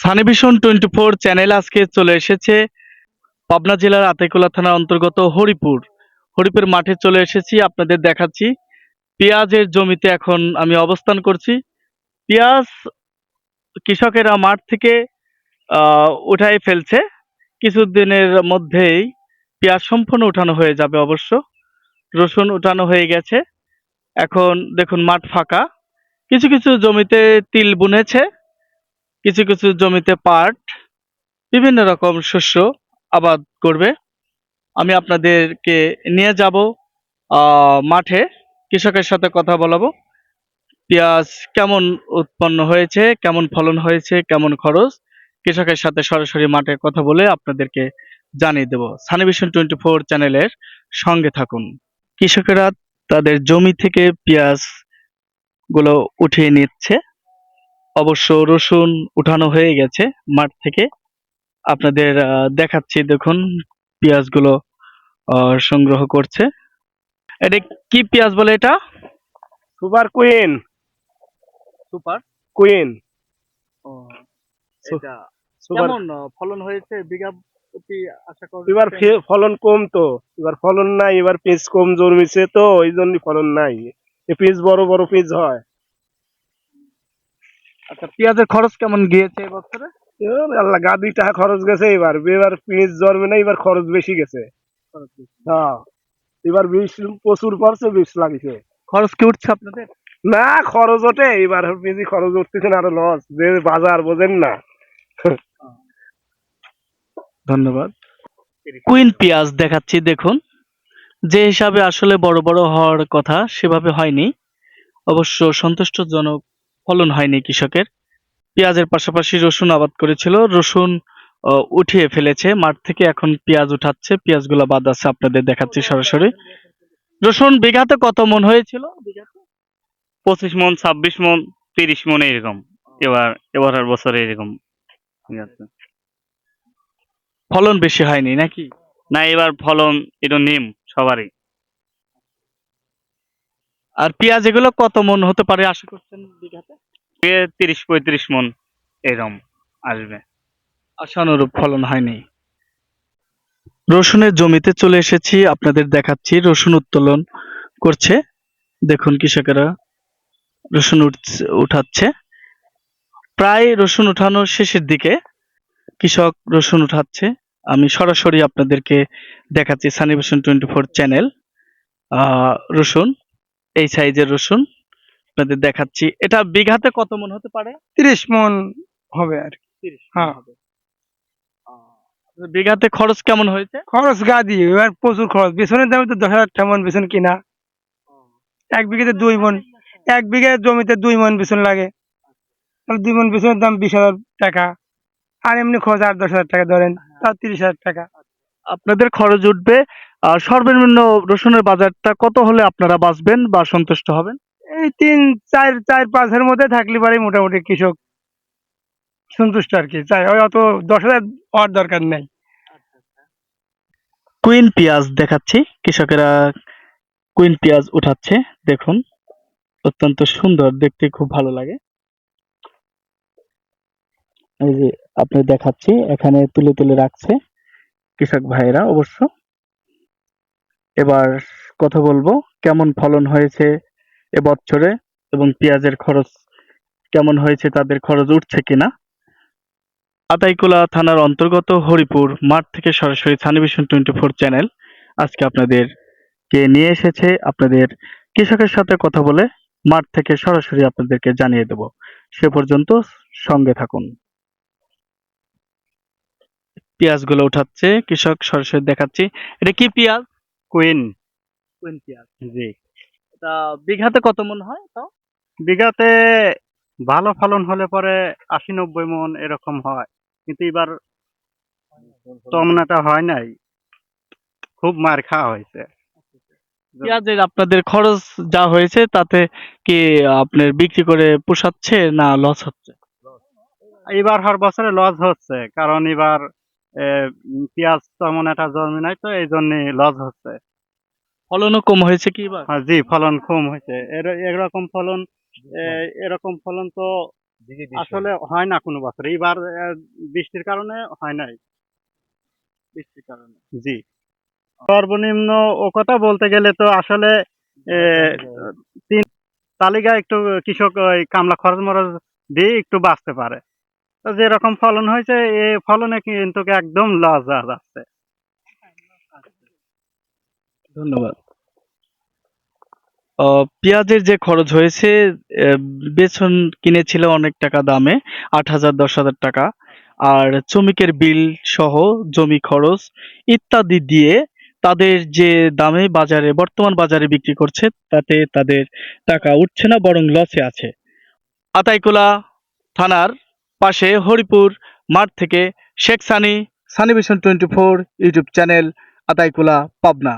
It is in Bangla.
সানিভিশন টোয়েন্টি ফোর চ্যানেল আজকে চলে এসেছে পাবনা জেলার আতেকুলা থানার অন্তর্গত হরিপুর। হরিপুর মাঠে চলে এসেছি, আপনাদের দেখাচ্ছি। পেঁয়াজের জমিতে এখন আমি অবস্থান করছি। পেঁয়াজ কৃষকেরা মাঠ থেকে উঠাই ফেলছে। কিছুদিনের মধ্যেই পেঁয়াজ সম্পূর্ণ উঠানো হয়ে যাবে অবশ্য। রসুন উঠানো হয়ে গেছে। এখন দেখুন মাঠ ফাঁকা। কিছু কিছু জমিতে তিল বুনেছে। কিছু কিছু জমিতে পাট, বিভিন্ন রকম শস্য আবাদ করবে। আমি আপনাদেরকে নিয়ে যাব মাঠে। কৃষকের সাথে কথা বলাবো। পেঁয়াজ কেমন উৎপন্ন হয়েছে, কেমন ফলন হয়েছে, কেমন খরচ? কৃষকের সাথে সরাসরি মাঠে কথা বলে আপনাদেরকে জানিয়ে দেব। সানিভিশন টোয়েন্টি ফোর চ্যানেলের সঙ্গে থাকুন। কৃষকেরা তাদের জমি থেকে পেঁয়াজগুলো উঠিয়ে নিচ্ছে। অবশ্য রসুন উঠানো হয়ে গেছে মাঠ থেকে। আপনাদের দেখাচ্ছি দেখুন পেঁয়াজগুলো সংগ্রহ করছে। এটা কি পেঁয়াজ বলে এটা? Super queen. সুপার? কুইন। এটা সুপার কেমন ফলন হয়েছে? বিঘা প্রতি আশা করি এবার ফলন কম তো। এবার ফলন নাই এবার পিস কম জন্মিছে তো ওই জন্য ফলন নাই। পিস বড় বড় পিস হয়। আচ্ছা পেঁয়াজের খরচ কেমন গিয়েছে এবছরে আল্লাহ গাদি টাকা খরচ গেছে এবার। এবার পিস জন্মে না এবার খরচ বেশি গেছে। হ্যাঁ। এবার বিষ প্রচুর পড়ছে বিষ লাগিছে। খরচ কি উঠছে আপনাদের? না খরচ ওঠে। এবার বেশি খরচ উঠতেছে না আরও লস যে বাজার বোঝেন না। ধন্যবাদ। কুইন পেঁয়াজ দেখাচ্ছি দেখুন। যে হিসাবে আসলে বড় বড় হওয়ার কথা সেভাবে হয়নি। অবশ্য সন্তুষ্টজনক ফলন হয়নি কৃষকের। পেঁয়াজের পাশাপাশি রসুন আবাদ করেছিল। রসুন উঠিয়ে ফেলেছে। মাঠ থেকে এখন পেঁয়াজ উঠাচ্ছে। পেঁয়াজগুলো বাদ আছে আপনাদের দেখাচ্ছি সরাসরি। রসুন বিঘাতে কত মন হয়েছিল? পঁচিশ মন ছাব্বিশ মন তিরিশ মন এরকম। এবার এবারের বছরে এরকম ফলন বেশি হয়নি নাকি? না এবার ফলন একটু নিম সবারই। আর পেঁয়াজ এগুলো কত মন হতে পারে আশা করছেন বিঘাতে? তিরিশ পঁয়ত্রিশ মন এরম আসবে। আশানুরূপ ফলন হয়নি। রসুনের জমিতে চলে এসেছি আপনাদের দেখাচ্ছি রসুন উত্তোলন করছে। দেখুন কৃষকেরা রসুন উঠাচ্ছে। প্রায় রসুন উঠানোর শেষের দিকে কৃষক রসুন উঠাচ্ছে। আমি সরাসরি আপনাদেরকে দেখাচ্ছি সানিভেশন টোয়েন্টি ফোর চ্যানেল রসুন। এই সাইজের রসুন। আপনাদের দেখাচ্ছি। এটা বিঘাতে কত মন হতে পারে? তিরিশ মন হবে আর কি। হ্যাঁ। বিঘাতে খরচ কেমন হয়েছে? খরচ গাদি এবার প্রচুর খরচ। বেসনের দামে তো দশ হাজার টাকা মন বেসন কিনা। এক বিঘাতে দুই মন। এক বিঘা জমিতে দুই মন বেসন লাগে। তাহলে দুই মন বেসনের দাম বিশ হাজার টাকা। আর এমনি খরচ আট দশ হাজার টাকা ধরেন। তার তিরিশ হাজার টাকা। আপনাদের খরচ উঠবে। আর সর্বনিম্ন রসুনের বাজারটা কত হলে আপনারা বাঁচবেন বা সন্তুষ্ট হবেন? এই তিন চার চার পাঁচের মধ্যে থাকলে পারে মোটামুটি কৃষক সন্তুষ্ট আর কি। চাই ওই অত দশ হাজার হওয়ার দরকার নেই। কুইন পেঁয়াজ দেখাচ্ছি। কৃষকেরা কুইন পেঁয়াজ উঠাচ্ছে। দেখুন অত্যন্ত সুন্দর দেখতে খুব ভালো লাগে। এই যে আপনি দেখাচ্ছি এখানে তুলে তুলে রাখছে। কৃষক ভাইয়েরা অবশ্য। এবার কথা বলব, কেমন ফলন হয়েছে এবছরে এবং পেঁয়াজের খরচ কেমন হয়েছে, তাদের খরচ উঠছে কিনা? আতাইকুলা থানার অন্তর্গত হরিপুর মাঠ থেকে সরাসরি সানিভিশন টোয়েন্টি ফোর চ্যানেল। আজকে আপনাদের কে নিয়ে এসেছে, আপনাদের কৃষকের সাথে কথা বলে মাঠ থেকে সরাসরি আপনাদেরকে জানিয়ে দেব। সে পর্যন্ত সঙ্গে থাকুন। পেঁয়াজগুলো উঠাচ্ছে কৃষক সরাসরি দেখাচ্ছি। এটা কি পেঁয়াজ? কুইন। কোন পেঁয়াজ। জি। তা বিঘাতে কত মন হয় তাও? বিঘাতে ভালো ফলন হলে পরে আশি নব্বই মন এরকম হয়। কিন্তু এবার তমনাটা হয় নাই। খুব মার খাওয়া হয়েছে। পেঁয়াজের আপনাদের খরচ যা হয়েছে তাতে কি আপনার বিক্রি করে পোষাচ্ছে না লস হচ্ছে? এবার হর বছরে লস হচ্ছে কারণ এবার পেঁয়াজ তেমন একটা জন্মে নাই তো এই জন্য লস হচ্ছে। ফলনও কম হয়েছে কি হ্যাঁ, জি ফলন কম হয়েছে। এরকম ফলন এরকম ফলন তো আসলে হয় না কোনো বছর। আহ, বৃষ্টির কারণে হয় নাই। বৃষ্টির কারণে। জি। সর্বনিম্ন ও কথা বলতে গেলে তো আসলে তিন তালিকা একটু কৃষক ওই কামলা খরচ মরচ দিয়ে একটু বাঁচতে পারে। যেরকম ফলন হয়েছে এই ফলনে কিন্তু একদম লস যাচ্ছে ধন্যবাদ। পেঁয়াজের যে খরচ হয়েছে বেসন কিনেছিল অনেক টাকা দামে, আট হাজার, দশ হাজার টাকা। আর শ্রমিকের বিল সহ জমি খরচ ইত্যাদি দিয়ে তাদের যে দামে বাজারে, বর্তমান বাজারে বিক্রি করছে, তাতে তাদের টাকা উঠছে না, বরং লসে আছে। আতাইকুলা থানার পাশে হরিপুর মাঠ থেকে Sheikh Sunny Sunny vision twenty four YouTube channel Ataikula Pabna.